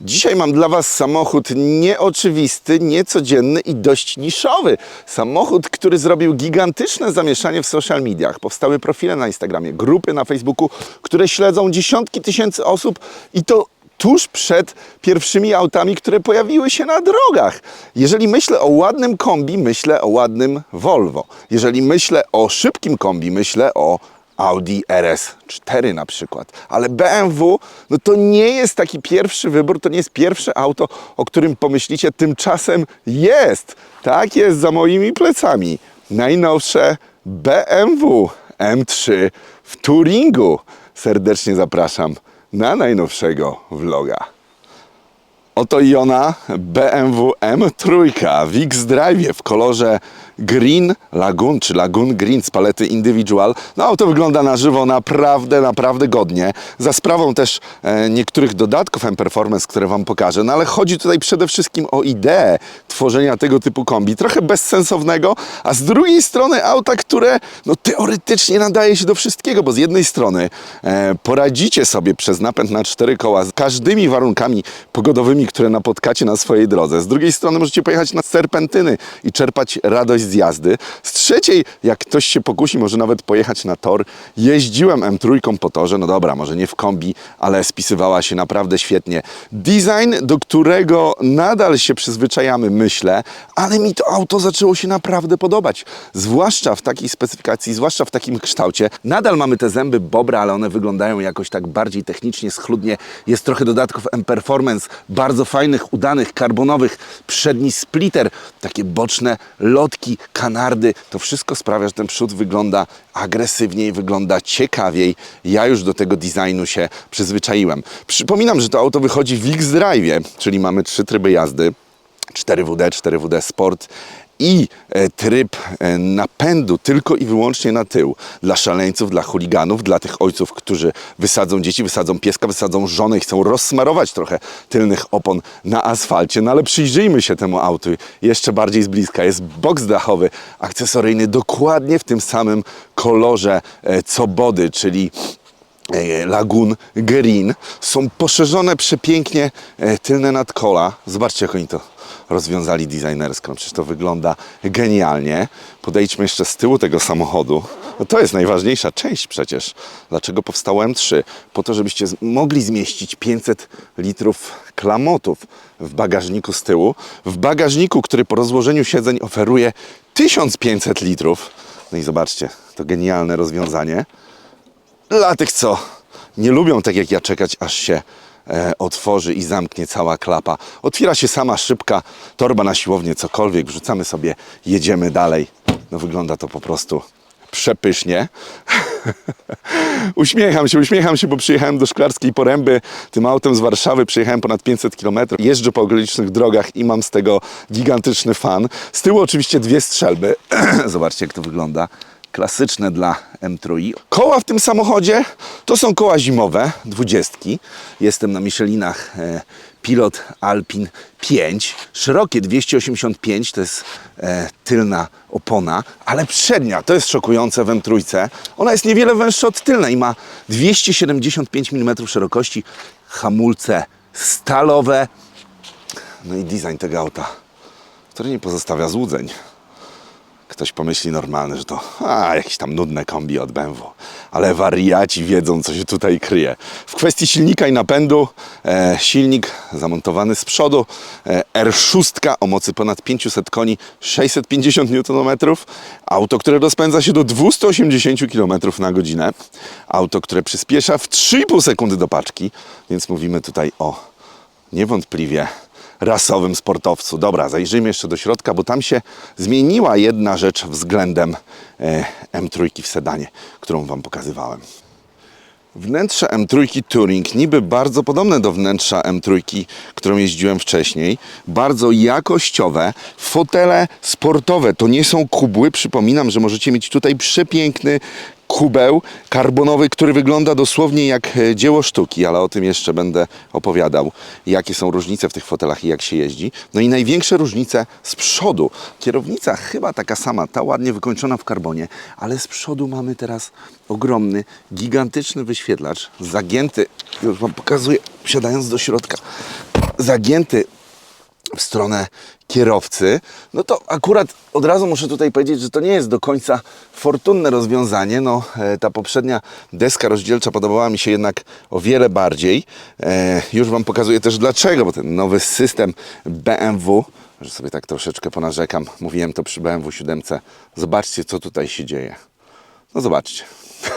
Dzisiaj mam dla Was samochód nieoczywisty, niecodzienny i dość niszowy. Samochód, który zrobił gigantyczne zamieszanie w social mediach. Powstały profile na Instagramie, grupy na Facebooku, które śledzą dziesiątki tysięcy osób i to tuż przed pierwszymi autami, które pojawiły się na drogach. Jeżeli myślę o ładnym kombi, myślę o ładnym Volvo. Jeżeli myślę o szybkim kombi, myślę o Audi RS4 na przykład. Ale BMW, no to nie jest taki pierwszy wybór, to nie jest pierwsze auto, o którym pomyślicie. Tymczasem jest. Tak jest za moimi plecami. Najnowsze BMW M3 w Turingu. Serdecznie zapraszam na najnowszego vloga. Oto i ona BMW M3 w X-Drive w kolorze Green Lagoon, czy Lagoon Green z palety Individual. No auto wygląda na żywo naprawdę, naprawdę godnie. Za sprawą też e, niektórych dodatków M-Performance, które Wam pokażę. No ale chodzi tutaj przede wszystkim o ideę tworzenia tego typu kombi. Trochę bezsensownego, a z drugiej strony auta, które no, teoretycznie nadaje się do wszystkiego, bo z jednej strony e, poradzicie sobie przez napęd na cztery koła z każdymi warunkami pogodowymi, które napotkacie na swojej drodze. Z drugiej strony możecie pojechać na serpentyny i czerpać radość z jazdy. Z trzeciej, jak ktoś się pokusi, może nawet pojechać na tor. Jeździłem M3 po torze, no dobra, może nie w kombi, ale spisywała się naprawdę świetnie. Design, do którego nadal się przyzwyczajamy, myślę, ale mi to auto zaczęło się naprawdę podobać. Zwłaszcza w takiej specyfikacji, zwłaszcza w takim kształcie. Nadal mamy te zęby Bobra, ale one wyglądają jakoś tak bardziej technicznie, schludnie. Jest trochę dodatków M-Performance, bardzo fajnych, udanych, karbonowych. Przedni splitter, takie boczne lotki, kanardy. To wszystko sprawia, że ten przód wygląda agresywniej, wygląda ciekawiej. Ja już do tego designu się przyzwyczaiłem. Przypominam, że to auto wychodzi w X-Drive, czyli mamy trzy tryby jazdy. 4WD, 4WD Sport i e, tryb e, napędu tylko i wyłącznie na tył. Dla szaleńców, dla chuliganów, dla tych ojców, którzy wysadzą dzieci, wysadzą pieska, wysadzą żonę i chcą rozsmarować trochę tylnych opon na asfalcie. No ale przyjrzyjmy się temu autu jeszcze bardziej z bliska. Jest boks dachowy, akcesoryjny, dokładnie w tym samym kolorze e, co body, czyli e, Lagoon Green. Są poszerzone przepięknie e, tylne nadkola. Zobaczcie, jak oni to rozwiązali designersko. Przecież to wygląda genialnie. Podejdźmy jeszcze z tyłu tego samochodu. No to jest najważniejsza część przecież. Dlaczego powstało M3? Po to, żebyście mogli zmieścić 500 litrów klamotów w bagażniku z tyłu. W bagażniku, który po rozłożeniu siedzeń oferuje 1500 litrów. No i zobaczcie, to genialne rozwiązanie. Dla tych, co nie lubią tak jak ja czekać, aż się e, otworzy i zamknie cała klapa. Otwiera się sama szybka, torba na siłownię, cokolwiek, wrzucamy sobie, jedziemy dalej. No wygląda to po prostu przepysznie. uśmiecham się, uśmiecham się, bo przyjechałem do Szklarskiej Poręby tym autem z Warszawy, przejechałem ponad 500 km, jeżdżę po okolicznych drogach i mam z tego gigantyczny fan. Z tyłu oczywiście dwie strzelby. Zobaczcie, jak to wygląda klasyczne dla M3. Koła w tym samochodzie to są koła zimowe, dwudziestki. Jestem na Michelinach e, Pilot Alpin 5. Szerokie 285 to jest e, tylna opona, ale przednia to jest szokujące w M3. Ona jest niewiele węższa od tylnej ma 275 mm szerokości. Hamulce stalowe. No i design tego auta, który nie pozostawia złudzeń. Ktoś pomyśli normalny, że to a, jakieś tam nudne kombi od BMW. Ale wariaci wiedzą, co się tutaj kryje. W kwestii silnika i napędu, e, silnik zamontowany z przodu, e, R6 o mocy ponad 500 koni, 650 Nm. Auto, które rozpędza się do 280 km na godzinę. Auto, które przyspiesza w 3,5 sekundy do paczki. Więc mówimy tutaj o niewątpliwie rasowym sportowcu. Dobra, zajrzyjmy jeszcze do środka, bo tam się zmieniła jedna rzecz względem e, M3 w sedanie, którą Wam pokazywałem. Wnętrze M3 Touring niby bardzo podobne do wnętrza M3, którą jeździłem wcześniej. Bardzo jakościowe. Fotele sportowe to nie są kubły. Przypominam, że możecie mieć tutaj przepiękny kubeł karbonowy, który wygląda dosłownie jak e, dzieło sztuki, ale o tym jeszcze będę opowiadał, jakie są różnice w tych fotelach i jak się jeździ. No i największe różnice z przodu. Kierownica chyba taka sama, ta ładnie wykończona w karbonie, ale z przodu mamy teraz ogromny, gigantyczny wyświetlacz, zagięty, już Wam pokazuję, wsiadając do środka. zagięty w stronę kierowcy, no to akurat od razu muszę tutaj powiedzieć, że to nie jest do końca fortunne rozwiązanie. No, e, ta poprzednia deska rozdzielcza podobała mi się jednak o wiele bardziej. E, już Wam pokazuję też dlaczego, bo ten nowy system BMW, że sobie tak troszeczkę ponarzekam, mówiłem to przy BMW 7, zobaczcie co tutaj się dzieje. No zobaczcie.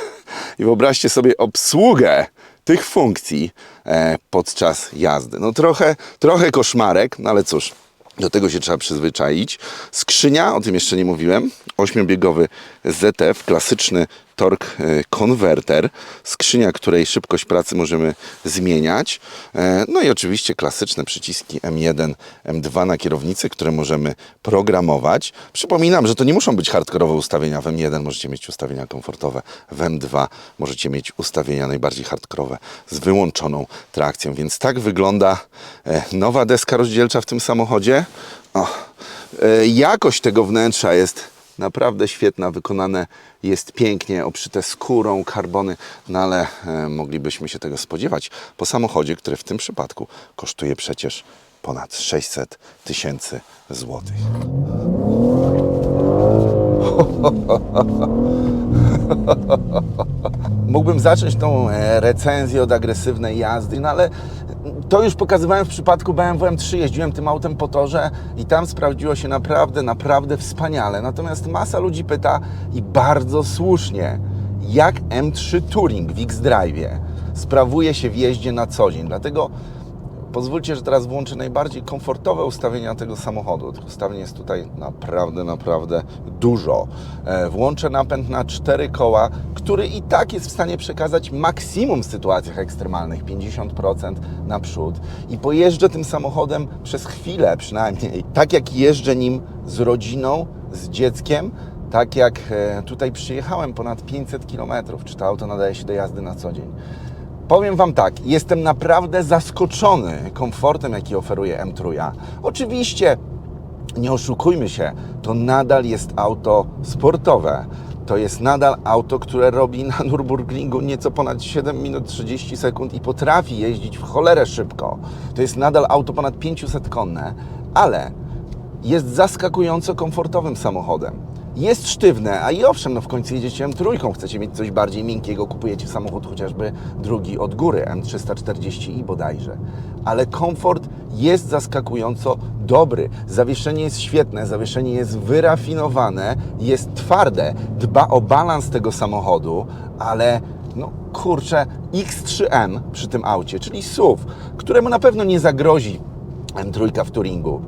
I wyobraźcie sobie obsługę tych funkcji e, podczas jazdy. No trochę, trochę koszmarek, no ale cóż, do tego się trzeba przyzwyczaić. Skrzynia, o tym jeszcze nie mówiłem, ośmiobiegowy ZF, klasyczny tork e, konwerter, skrzynia, której szybkość pracy możemy zmieniać. E, No i oczywiście klasyczne przyciski M1, M2 na kierownicy, które możemy programować. Przypominam, że to nie muszą być hardkorowe ustawienia. W M1 możecie mieć ustawienia komfortowe, w M2 możecie mieć ustawienia najbardziej hardkorowe z wyłączoną trakcją. Więc tak wygląda e, nowa deska rozdzielcza w tym samochodzie. O, jakość tego wnętrza jest naprawdę świetna, wykonane jest pięknie, obszyte skórą, karbony, no ale e, moglibyśmy się tego spodziewać po samochodzie, który w tym przypadku kosztuje przecież ponad 600 tysięcy złotych. Mógłbym zacząć tą e, recenzję od agresywnej jazdy, no ale to już pokazywałem w przypadku BMW M3. Jeździłem tym autem po torze i tam sprawdziło się naprawdę, naprawdę wspaniale. Natomiast masa ludzi pyta i bardzo słusznie, jak M3 Touring w X-Drive sprawuje się w jeździe na co dzień. Dlatego Pozwólcie, że teraz włączę najbardziej komfortowe ustawienia tego samochodu. Tych ustawień jest tutaj naprawdę, naprawdę dużo. E, Włączę napęd na cztery koła, który i tak jest w stanie przekazać maksimum w sytuacjach ekstremalnych, 50% naprzód. I pojeżdżę tym samochodem przez chwilę przynajmniej, tak jak jeżdżę nim z rodziną, z dzieckiem, tak jak e, tutaj przyjechałem ponad 500 km. Czy to auto nadaje się do jazdy na co dzień? Powiem Wam tak, jestem naprawdę zaskoczony komfortem, jaki oferuje M3. Oczywiście, nie oszukujmy się, to nadal jest auto sportowe. To jest nadal auto, które robi na Nürburgringu nieco ponad 7 minut 30 sekund i potrafi jeździć w cholerę szybko. To jest nadal auto ponad 500 konne, ale jest zaskakująco komfortowym samochodem. Jest sztywne, a i owszem, no w końcu jedziecie M3, chcecie mieć coś bardziej miękkiego, kupujecie samochód chociażby drugi od góry, M340i bodajże. Ale komfort jest zaskakująco dobry. Zawieszenie jest świetne, zawieszenie jest wyrafinowane, jest twarde, dba o balans tego samochodu, ale no kurczę, X3M przy tym aucie, czyli SUV, któremu na pewno nie zagrozi M3 w Turingu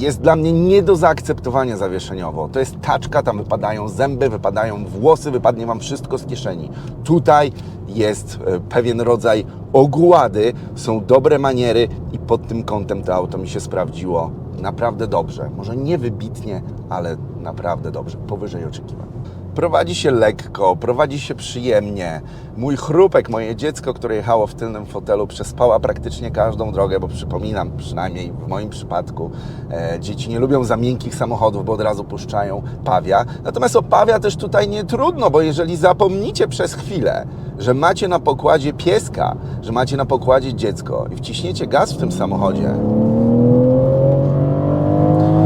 jest dla mnie nie do zaakceptowania zawieszeniowo. To jest taczka, tam wypadają zęby, wypadają włosy, wypadnie Wam wszystko z kieszeni. Tutaj jest e, pewien rodzaj ogłady, są dobre maniery i pod tym kątem to auto mi się sprawdziło naprawdę dobrze. Może nie wybitnie, ale naprawdę dobrze, powyżej oczekiwań. Prowadzi się lekko, prowadzi się przyjemnie. Mój chrupek, moje dziecko, które jechało w tylnym fotelu, przespała praktycznie każdą drogę, bo przypominam, przynajmniej w moim przypadku, e, dzieci nie lubią za miękkich samochodów, bo od razu puszczają pawia. Natomiast o pawia też tutaj nie trudno, bo jeżeli zapomnicie przez chwilę, że macie na pokładzie pieska, że macie na pokładzie dziecko i wciśniecie gaz w tym samochodzie,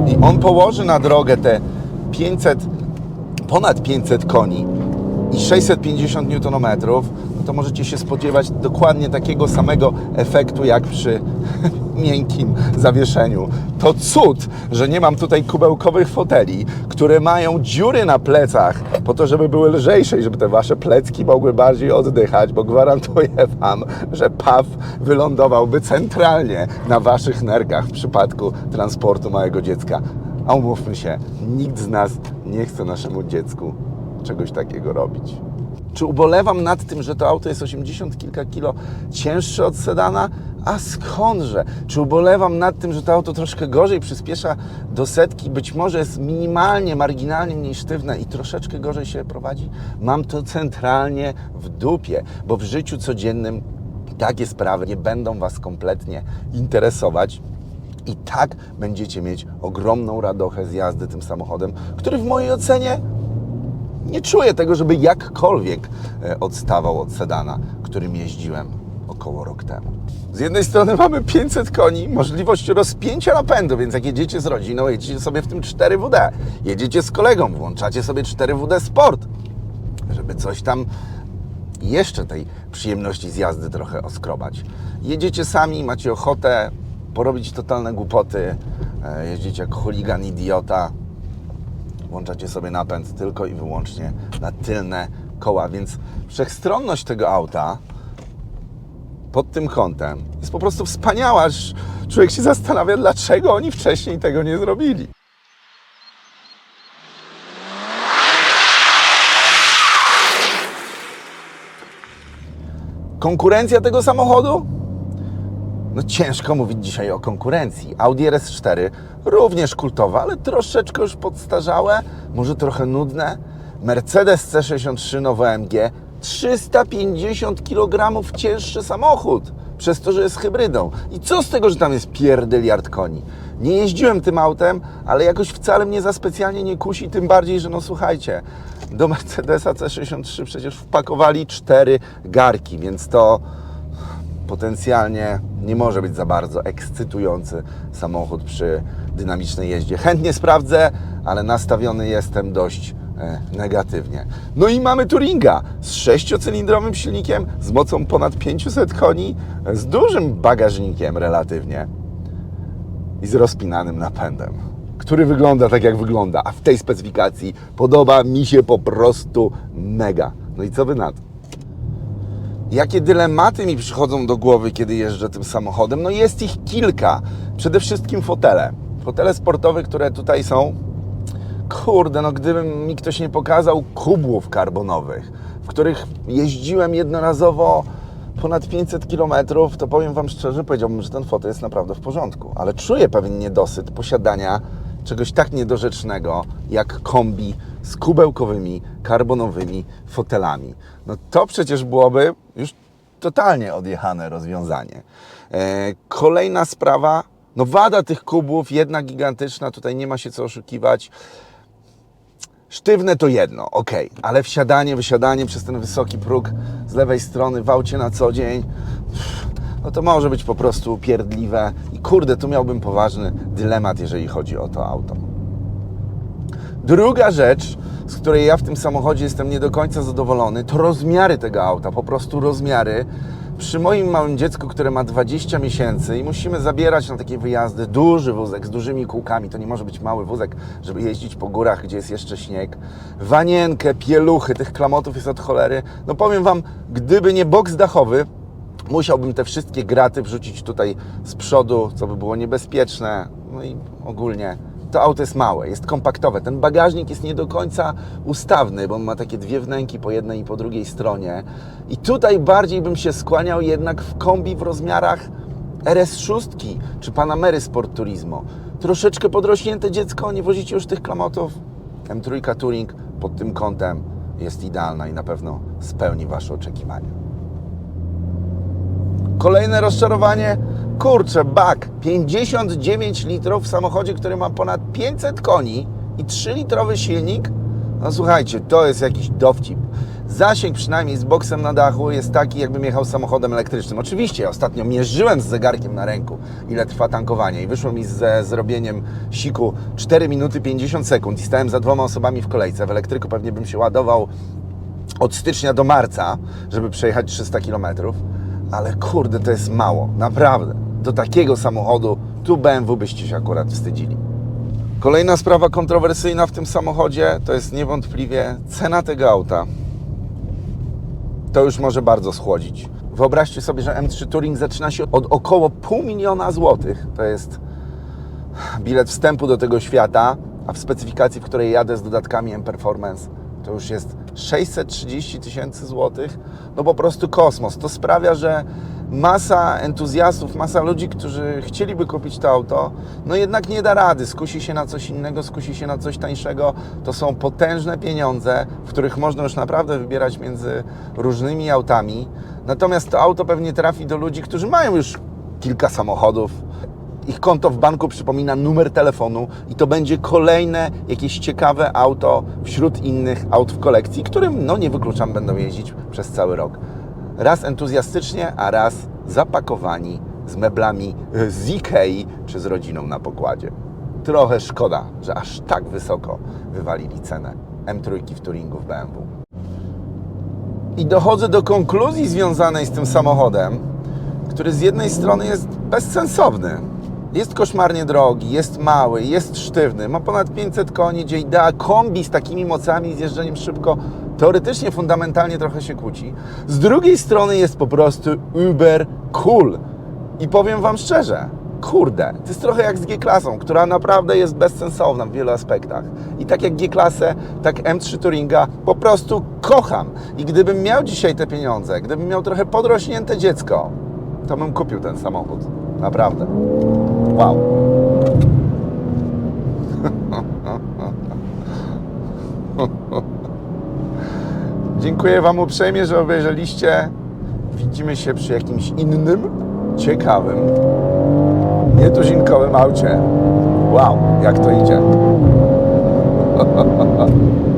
i on położy na drogę te 500, ponad 500 koni i 650 Nm, no to możecie się spodziewać dokładnie takiego samego efektu jak przy miękkim zawieszeniu. To cud, że nie mam tutaj kubełkowych foteli, które mają dziury na plecach po to, żeby były lżejsze i żeby te wasze plecki mogły bardziej oddychać, bo gwarantuję wam, że PAW wylądowałby centralnie na waszych nerkach w przypadku transportu małego dziecka. A umówmy się, nikt z nas nie chce naszemu dziecku czegoś takiego robić. Czy ubolewam nad tym, że to auto jest 80 kilka kilo cięższe od sedana? A skądże? Czy ubolewam nad tym, że to auto troszkę gorzej przyspiesza do setki, być może jest minimalnie, marginalnie mniej sztywne i troszeczkę gorzej się prowadzi? Mam to centralnie w dupie, bo w życiu codziennym takie sprawy nie będą Was kompletnie interesować. I tak będziecie mieć ogromną radochę z jazdy tym samochodem, który w mojej ocenie nie czuję tego, żeby jakkolwiek e, odstawał od sedana, którym jeździłem około rok temu. Z jednej strony mamy 500 koni, możliwość rozpięcia napędu, więc jak jedziecie z rodziną, jedziecie sobie w tym 4WD, jedziecie z kolegą, włączacie sobie 4WD Sport, żeby coś tam jeszcze tej przyjemności z jazdy trochę oskrobać. Jedziecie sami, macie ochotę porobić totalne głupoty, e, jeździcie jak chuligan idiota, włączacie sobie napęd tylko i wyłącznie na tylne koła, więc wszechstronność tego auta pod tym kątem jest po prostu wspaniała. Człowiek się zastanawia, dlaczego oni wcześniej tego nie zrobili. Konkurencja tego samochodu? No ciężko mówić dzisiaj o konkurencji. Audi RS4 również kultowa, ale troszeczkę już podstarzałe, może trochę nudne. Mercedes C63 nowe AMG 350 kg cięższy samochód, przez to, że jest hybrydą. I co z tego, że tam jest pierdyliard koni? Nie jeździłem tym autem, ale jakoś wcale mnie za specjalnie nie kusi, tym bardziej, że no słuchajcie, do Mercedesa C63 przecież wpakowali cztery garki, więc to potencjalnie nie może być za bardzo ekscytujący samochód przy dynamicznej jeździe. Chętnie sprawdzę, ale nastawiony jestem dość e, negatywnie. No i mamy Touringa z sześciocylindrowym silnikiem, z mocą ponad 500 koni, z dużym bagażnikiem relatywnie i z rozpinanym napędem, który wygląda tak jak wygląda, a w tej specyfikacji podoba mi się po prostu mega. No i co wy na to? Jakie dylematy mi przychodzą do głowy, kiedy jeżdżę tym samochodem? No jest ich kilka. Przede wszystkim fotele. Fotele sportowe, które tutaj są. Kurde, no gdyby mi ktoś nie pokazał kubłów karbonowych, w których jeździłem jednorazowo ponad 500 km, to powiem Wam szczerze, powiedziałbym, że ten fotel jest naprawdę w porządku. Ale czuję pewien niedosyt posiadania czegoś tak niedorzecznego jak kombi z kubełkowymi, karbonowymi fotelami. No to przecież byłoby już totalnie odjechane rozwiązanie. E, kolejna sprawa, no wada tych kubów, jedna gigantyczna, tutaj nie ma się co oszukiwać. Sztywne to jedno, ok, ale wsiadanie, wysiadanie przez ten wysoki próg z lewej strony w aucie na co dzień, no to może być po prostu upierdliwe. I kurde, tu miałbym poważny dylemat, jeżeli chodzi o to auto. Druga rzecz, z której ja w tym samochodzie jestem nie do końca zadowolony, to rozmiary tego auta, po prostu rozmiary. Przy moim małym dziecku, które ma 20 miesięcy i musimy zabierać na takie wyjazdy duży wózek z dużymi kółkami, to nie może być mały wózek, żeby jeździć po górach, gdzie jest jeszcze śnieg. Wanienkę, pieluchy, tych klamotów jest od cholery. No powiem Wam, gdyby nie boks dachowy, musiałbym te wszystkie graty wrzucić tutaj z przodu, co by było niebezpieczne. No i ogólnie to auto jest małe, jest kompaktowe. Ten bagażnik jest nie do końca ustawny, bo on ma takie dwie wnęki po jednej i po drugiej stronie. I tutaj bardziej bym się skłaniał jednak w kombi w rozmiarach RS6 czy Panamery Sport Turismo. Troszeczkę podrośnięte dziecko, nie wozicie już tych klamotów. M3 Touring pod tym kątem jest idealna i na pewno spełni Wasze oczekiwania. Kolejne rozczarowanie. Kurczę, bak 59 litrów w samochodzie, który ma ponad 500 koni i 3-litrowy silnik. No słuchajcie, to jest jakiś dowcip. Zasięg przynajmniej z boksem na dachu jest taki, jakbym jechał samochodem elektrycznym. Oczywiście, ostatnio mierzyłem z zegarkiem na ręku, ile trwa tankowanie i wyszło mi ze zrobieniem siku 4 minuty 50 sekund i stałem za dwoma osobami w kolejce. W elektryku pewnie bym się ładował od stycznia do marca, żeby przejechać 300 km, ale kurde, to jest mało, naprawdę. Do takiego samochodu tu BMW byście się akurat wstydzili. Kolejna sprawa kontrowersyjna w tym samochodzie to jest niewątpliwie cena tego auta. To już może bardzo schłodzić. Wyobraźcie sobie, że M3 Touring zaczyna się od około pół miliona złotych. To jest bilet wstępu do tego świata, a w specyfikacji, w której jadę z dodatkami M-Performance, to już jest 630 tysięcy złotych. No po prostu kosmos. To sprawia, że masa entuzjastów, masa ludzi, którzy chcieliby kupić to auto, no jednak nie da rady. Skusi się na coś innego, skusi się na coś tańszego. To są potężne pieniądze, w których można już naprawdę wybierać między różnymi autami. Natomiast to auto pewnie trafi do ludzi, którzy mają już kilka samochodów, ich konto w banku przypomina numer telefonu i to będzie kolejne jakieś ciekawe auto wśród innych aut w kolekcji, którym, no nie wykluczam, będą jeździć przez cały rok. Raz entuzjastycznie, a raz zapakowani z meblami z Ikei czy z rodziną na pokładzie. Trochę szkoda, że aż tak wysoko wywalili cenę M3 w Turingu w BMW. I dochodzę do konkluzji związanej z tym samochodem, który z jednej strony jest bezsensowny. Jest koszmarnie drogi, jest mały, jest sztywny, ma ponad 500 koni, gdzie idea kombi z takimi mocami z jeżdżeniem szybko teoretycznie, fundamentalnie trochę się kłóci. Z drugiej strony jest po prostu uber cool. I powiem Wam szczerze, kurde, to jest trochę jak z G-klasą, która naprawdę jest bezsensowna w wielu aspektach. I tak jak G-klasę, tak M3 Touringa po prostu kocham. I gdybym miał dzisiaj te pieniądze, gdybym miał trochę podrośnięte dziecko, to bym kupił ten samochód. Naprawdę. Wow. Dziękuję Wam uprzejmie, że obejrzeliście. Widzimy się przy jakimś innym, ciekawym, nietuzinkowym aucie. Wow, jak to idzie.